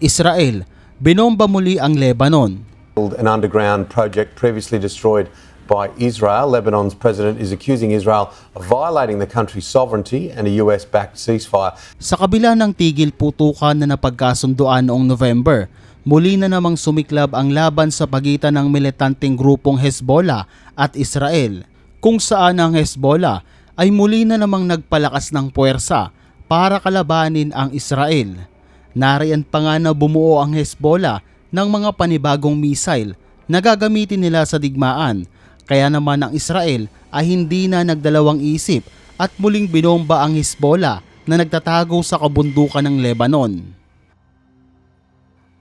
Israel, binomba muli ang Lebanon. an underground project previously destroyed by Israel. Lebanon's president is accusing Israel of violating the country's sovereignty and a US backed ceasefire. Sa kabila ng tigil putukan na napagkasunduan noong November, muli na namang sumiklab ang laban sa pagitan ng militanteng grupong Hezbollah at Israel, kung saan ang Hezbollah ay muli na namang nagpalakas ng puwersa para kalabanin ang Israel. Nariyan pa nga na bumuo ang Hezbollah ng mga panibagong missile na gagamitin nila sa digmaan, kaya naman ang Israel ay hindi na nagdalawang isip at muling binomba ang Hezbollah na nagtatago sa kabundukan ng Lebanon.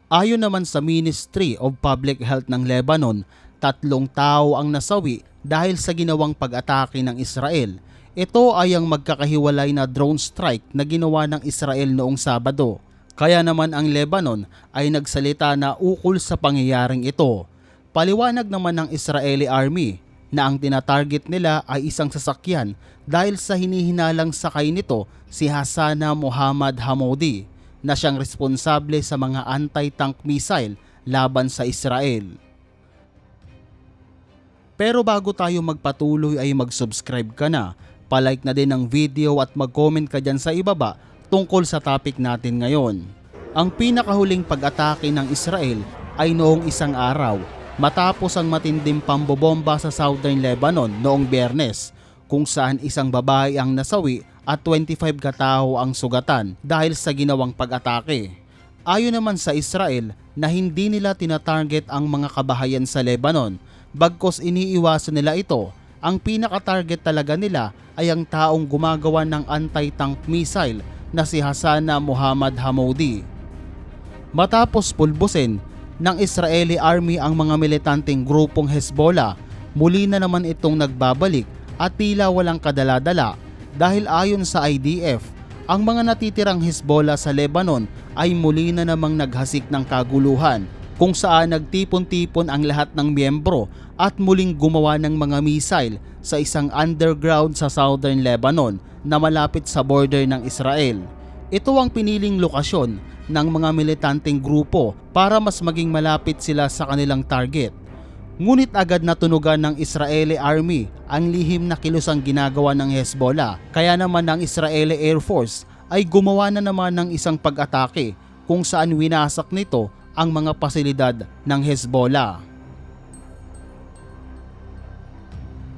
Ayon naman sa Ministry of Public Health ng Lebanon, tatlong tao ang nasawi dahil sa ginawang pag-atake ng Israel. Ito ay ang magkakahiwalay na drone strike na ginawa ng Israel noong Sabado. Kaya naman ang Lebanon ay nagsalita na ukol sa pangyayaring ito. Paliwanag naman ng Israeli Army na ang tinatarget nila ay isang sasakyan dahil sa hinihinalang sakay nito si Hassana Muhammad Hamoudi na siyang responsable sa mga anti-tank missile laban sa Israel. Pero bago tayo magpatuloy ay mag-subscribe ka na, palike na din ang video at mag-comment ka dyan sa ibaba tungkol sa topic natin ngayon. Ang pinakahuling pag-atake ng Israel ay noong isang araw matapos ang matinding pambobomba sa southern Lebanon noong biyernes kung saan isang babae ang nasawi at 25 katao ang sugatan dahil sa ginawang pag-atake. Ayon naman sa Israel na hindi nila tinatarget ang mga kabahayan sa Lebanon bagkos iniiwasan nila ito. Ang pinaka-target talaga nila ay ang taong gumagawa ng anti-tank missile na si Hassana Muhammad Hamoudi. Matapos pulbusin ng Israeli Army ang mga militanteng grupong Hezbollah, muli na naman itong nagbabalik at tila walang kadala-dala dahil ayon sa IDF, ang mga natitirang Hezbollah sa Lebanon ay muli na namang naghasik ng kaguluhan kung saan nagtipon-tipon ang lahat ng miyembro at muling gumawa ng mga missile sa isang underground sa southern Lebanon na malapit sa border ng Israel. Ito ang piniling lokasyon ng mga militanteng grupo para mas maging malapit sila sa kanilang target. Ngunit agad natunugan ng Israeli Army ang lihim na kilusang ginagawa ng Hezbollah. Kaya naman ng Israeli Air Force ay gumawa na naman ng isang pag-atake kung saan winasak nito ang mga pasilidad ng Hezbollah.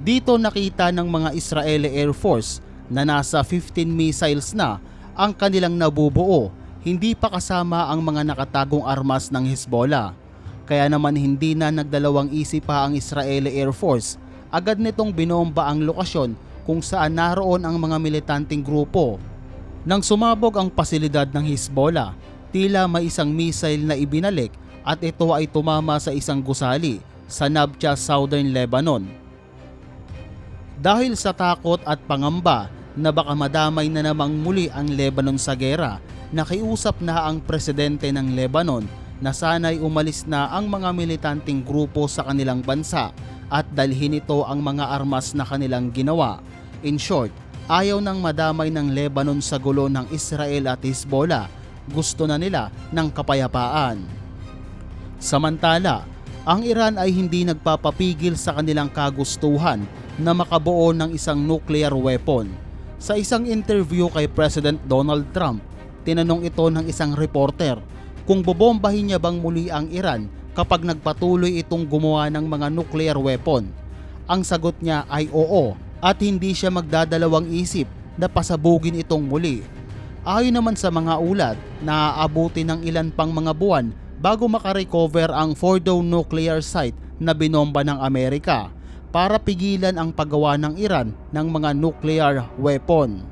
Dito nakita ng mga Israeli Air Force na nasa 15 missiles na ang kanilang nabubuo, hindi pa kasama ang mga nakatagong armas ng Hezbollah. Kaya naman hindi na nagdalawang isip pa ang Israeli Air Force, agad nitong binomba ang lokasyon kung saan naroon ang mga militanteng grupo. Nang sumabog ang pasilidad ng Hezbollah, tila may isang missile na ibinalik at ito ay tumama sa isang gusali sa Nabcha, Southern Lebanon. Dahil sa takot at pangamba na baka madamay na namang muli ang Lebanon sa gera, nakiusap na ang presidente ng Lebanon na sana'y umalis na ang mga militanteng grupo sa kanilang bansa at dalhin ito ang mga armas na kanilang ginawa. In short, ayaw nang madamay ng Lebanon sa gulo ng Israel at Hezbollah. Gusto na nila ng kapayapaan. Samantala, ang Iran ay hindi nagpapapigil sa kanilang kagustuhan na makabuo ng isang nuclear weapon. Sa isang interview kay President Donald Trump, tinanong ito ng isang reporter kung bobombahin niya bang muli ang Iran kapag nagpatuloy itong gumawa ng mga nuclear weapon. Ang sagot niya ay oo at hindi siya magdadalawang isip na pasabugin itong muli. Ayon naman sa mga ulat, naaabuti ng ilan pang mga buwan bago makarecover ang Fordo nuclear site na binomba ng Amerika para pigilan ang paggawa ng Iran ng mga nuclear weapon.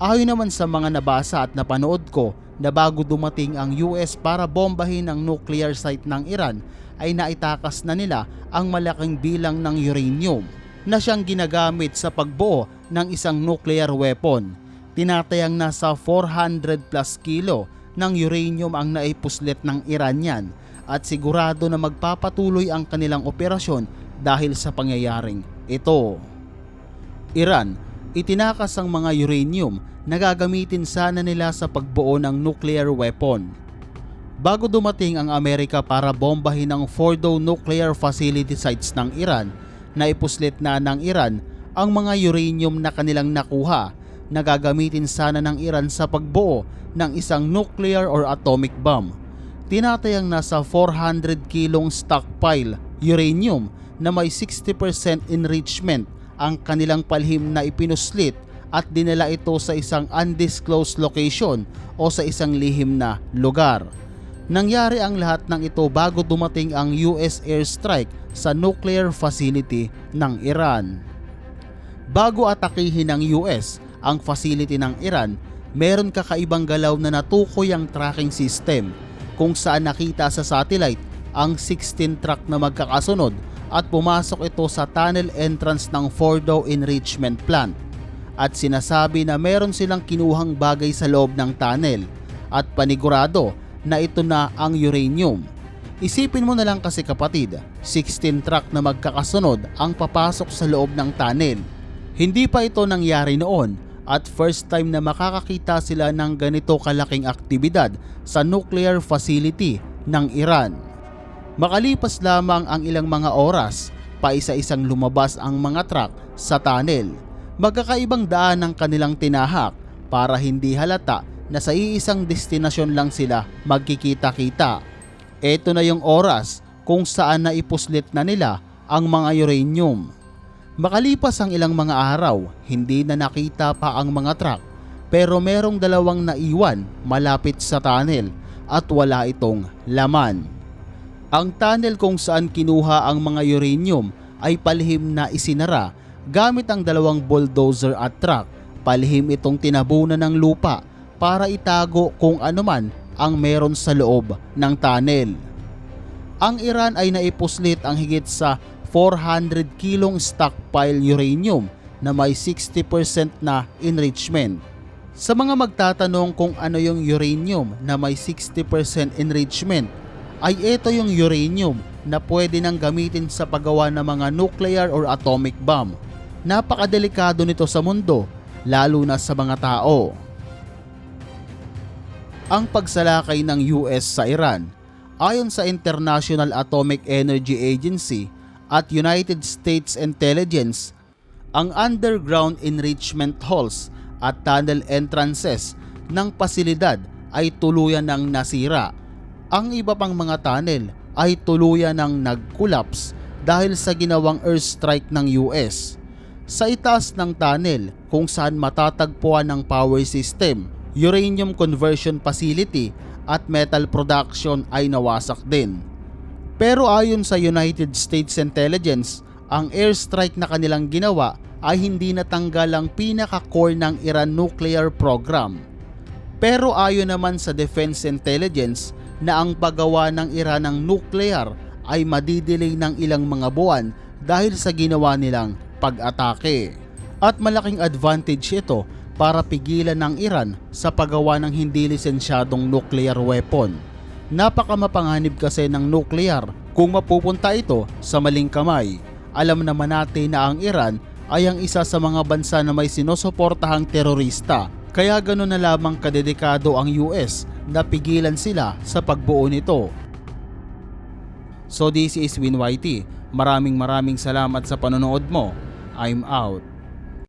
Ayon naman sa mga nabasa at napanood ko na bago dumating ang US para bombahin ang nuclear site ng Iran ay naitakas na nila ang malaking bilang ng uranium na siyang ginagamit sa pagbuo ng isang nuclear weapon. Tinatayang nasa 400 plus kilo ng uranium ang naipuslit ng Iranian at sigurado na magpapatuloy ang kanilang operasyon dahil sa pangyayaring ito. Iran, itinakas ang mga uranium na gagamitin sana nila sa pagbuo ng nuclear weapon. Bago dumating ang Amerika para bombahin ang Fordo nuclear facility sites ng Iran, naipuslit na ng Iran ang mga uranium na kanilang nakuha na gagamitin sana ng Iran sa pagbuo ng isang nuclear or atomic bomb. Tinatayang nasa 400 kilong stockpile uranium na may 60% enrichment ang kanilang palhim na ipinuslit at dinala ito sa isang undisclosed location o sa isang lihim na lugar. Nangyari ang lahat ng ito bago dumating ang US airstrike sa nuclear facility ng Iran. Bago atakihin ng US ang facility ng Iran, meron kakaibang galaw na natukoy ang tracking system kung saan nakita sa satellite ang 16 truck na magkakasunod at pumasok ito sa tunnel entrance ng Fordo Enrichment Plant. At sinasabi na meron silang kinuhang bagay sa loob ng tunnel at panigurado na ito na ang uranium. Isipin mo na lang kasi kapatid, 16 truck na magkakasunod ang papasok sa loob ng tunnel. Hindi pa ito nangyari noon at first time na makakakita sila ng ganito kalaking aktibidad sa nuclear facility ng Iran. Makalipas lamang ang ilang mga oras, paisa-isang lumabas ang mga truck sa tunnel. Magkakaibang daan ang kanilang tinahak para hindi halata na sa iisang destinasyon lang sila magkikita-kita. Ito na yung oras kung saan naipuslit na nila ang mga uranium. Makalipas ang ilang mga araw, hindi na nakita pa ang mga truck pero merong dalawang naiwan malapit sa tunnel at wala itong laman. Ang tunnel kung saan kinuha ang mga uranium ay palihim na isinara gamit ang dalawang bulldozer at truck. Palihim itong tinabunan ng lupa para itago kung anuman ang meron sa loob ng tunnel. Ang Iran ay naipuslit ang higit sa 400 kilong stockpile uranium na may 60% na enrichment. Sa mga magtatanong kung ano yung uranium na may 60% enrichment, ay ito yung uranium na pwede nang gamitin sa paggawa ng mga nuclear or atomic bomb. Napakadelikado nito sa mundo, lalo na sa mga tao. Ang pagsalakay ng US sa Iran ayon sa International Atomic Energy Agency at United States Intelligence, ang underground enrichment halls at tunnel entrances ng pasilidad ay tuluyan ng nasira. Ang iba pang mga tunnel ay tuluyan ng nag-collapse dahil sa ginawang airstrike ng US. Sa itaas ng tunnel kung saan matatagpuan ang power system, uranium conversion facility at metal production ay nawasak din. Pero ayon sa United States Intelligence, ang airstrike na kanilang ginawa ay hindi natanggal ang pinaka-core ng Iran nuclear program. Pero ayon naman sa Defense Intelligence na ang paggawa ng Iran ng nuclear ay madidelay ng ilang mga buwan dahil sa ginawa nilang pag-atake. At malaking advantage ito para pigilan ng Iran sa paggawa ng hindi lisensyadong nuclear weapon. Napakamapanganib kasi ng nuclear kung mapupunta ito sa maling kamay. Alam naman natin na ang Iran ay ang isa sa mga bansa na may sinusuportahang terorista. Kaya gano'n na lamang kadedikado ang US na pigilan sila sa pagbuo nito. So this is Win YT. Maraming maraming salamat sa panonood mo. I'm out.